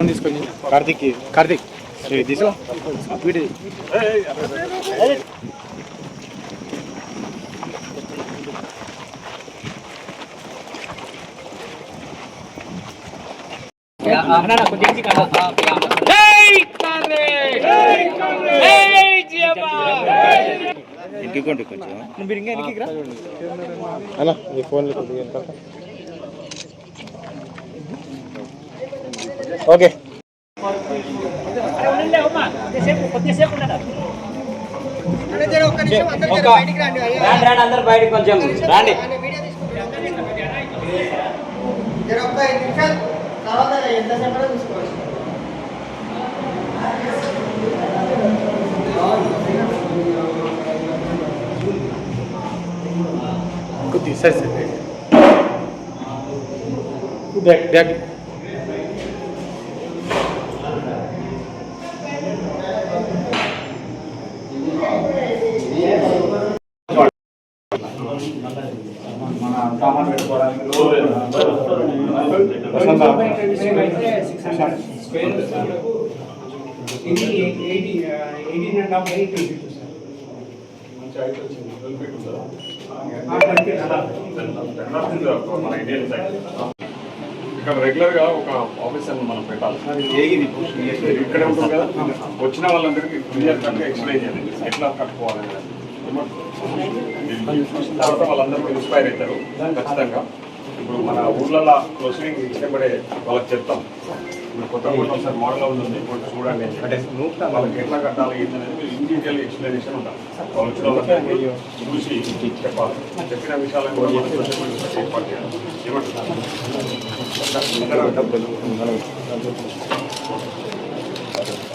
తీసుకొని కార్తిక్ కార్తిక్ ఏ, తీసుకో వీటిది ఇంటికోండి కొంచెం అన్న మీ ఫోన్ ఓకే. అందరు బయటకు కొంచెం రాండి కొద్ది సరే సరే సామాన్ పెట్టుకోవడానికి ఇది eighty eighteen and half eight feet ఇక్కడ రెగ్యులర్గా ఒక ఆఫీస్ అని మనం పెట్టాలి. ఇక్కడే ఉంటుంది కదా వచ్చిన వాళ్ళందరికీ క్లియర్ కట్ ఎక్స్ప్లెయిన్ చేయాలి. ఎట్లా కట్టుకోవాలి తర్వాత వాళ్ళందరూ ఇన్స్పైర్ అవుతారు. ఖచ్చితంగా. ఇప్పుడు మన ఊర్లలో ప్రొసీడింగ్ ఇచ్చినప్పుడే వాళ్ళకి చెప్తాం. ఇప్పుడు కొత్త కూడా సార్ మోడల్ ఉంది కొంచెం చూడండి. అంటే వాళ్ళకి ఎట్లా కట్టాలి ఏంటనేది డీటెయిల్ ఎక్స్ప్లెనేషన్ ఉంటాం. వాళ్ళు వచ్చిన చూసి చెప్పాలి. చెప్పిన విషయాలను కూడా మనం ఏర్పాటు చేయాలి.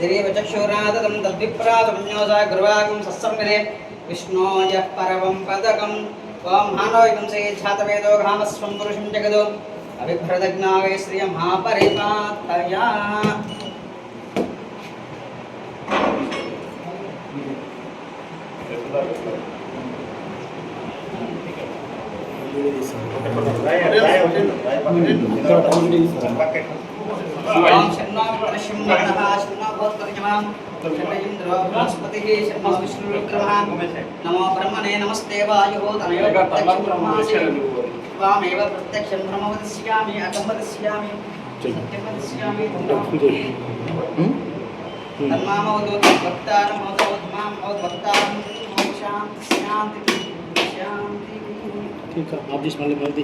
దిరేవ చక్షురాదదం తద్విప్రాజమన్యోజా గురువాగం సత్సంగరే విష్ణోయ పరమం పదకం ఓం హానోయం సే ఛాతవేదో ఘామస్వం పురుషం జగదో అవిభ్రదజ్ఞావే శ్రియ మహాపరిపాతయా ప్రశ్యం నమః శన్నో భూత్పరిజమాం శన్న ఇంద్రో బృహస్పతిః శన్నో విష్ణురుక్రమः నమో బ్రహ్మణే నమస్తే వాయుః తమేవ ప్రత్యక్షం బ్రహ్మాసి త్వామేవ ప్రత్యక్షం బ్రహ్మ వదిష్యామి అహం వదిష్యామి సత్యం వదిష్యామి తన్మామవతు భక్తానమవతు మాం అవతు భక్తానం ఓం శాంతి శాంతి శాంతి ठीक है आप जिस माले मर्दी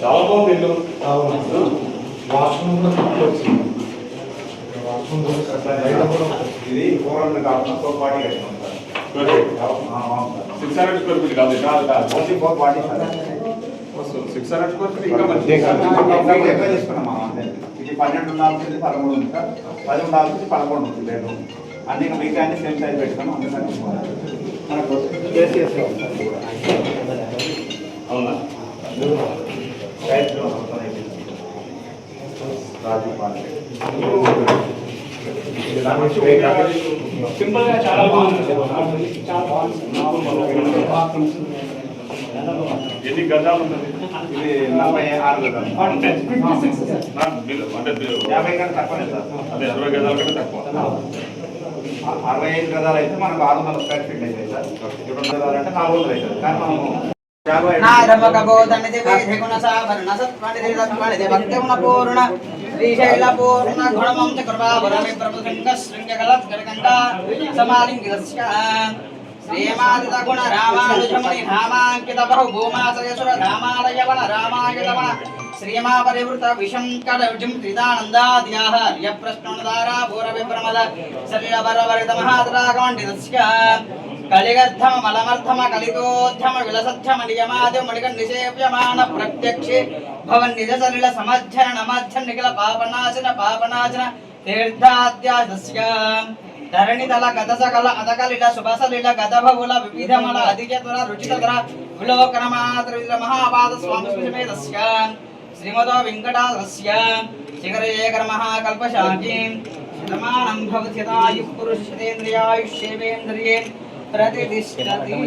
చాలా బాగుంది ఇల్లు. వాష్రూమ్ ఇది ఫోర్ హండ్రెడ్ కాకుండా four forty six hundred square feet కాదు only four forty sir. Six hundred square feet ఇంకా ఇంకా ఎక్కువ తీసుకున్నాం ఇది పన్నెండు ఉండాల్సింది పదమూడు ఉంది సార్. పది ఉండాల్సింది పదకొండు ఉంది లేదు అన్ని మిగతా అన్ని సేమ్ సైజ్ పెట్టుకున్నాం అందుకని మనకు కేసీఎస్ అవునా? సింపుల్గా చాలా బాగుంది. చాలా బాగుంది ఎన్ని గజాలు ఉన్నది ఇది నలభై ఆరు గజాలు. అంటే యాభై కంటే తక్కువనే సార్ అదే అరవై గజాల కంటే తక్కువ. అరవై ఐదు గదాలు అయితే మనకు ఆరు వందల స్క్వేర్ ఫీట్ అయితే సార్. రెండు గదాలు అంటే నాలుగు వందలు అవుతుంది కానీ మనము శ్రీశైల పూర్ణ గుణమంత శ్రీమాదిత గుణ రామానుజముని రామాంకిత బహు భూమాశయసుర రామాలయవన రామాయతవన శ్రీమాపరివృత పరివృత విషం విజం త్రిదానందాద్యాహ య ప్రశ్నోదారా భూర విభ్రమద శరీర వరవరిత మహాద్రాగమండితస్య కలిగర్థమ మలమర్థమ కలితోద్ధమ విలసధ్యమ నియమాది మణిక నిషేప్యమాన ప్రత్యక్షి భవన్ నిజ సలిల సమధ్యన నమధ్యన నిఖిల పాపనాశన పాపనాశన తీర్థాద్యాసస్య ధరణితల గత సకల అదకలిల శుభసలిల గత బహుళ వివిధమల అధికతర రుచితర విలోకన మాతృ మహాపాద స్వామి సుషమేతస్య శ్రీమదో వెంకటాలస్య శిఖరేకర మహాకల్పశాఖీం శతమానం భవతిదాయు పురుషేంద్రియాయుష్యేవేంద్రియే ప్రతిష్టతి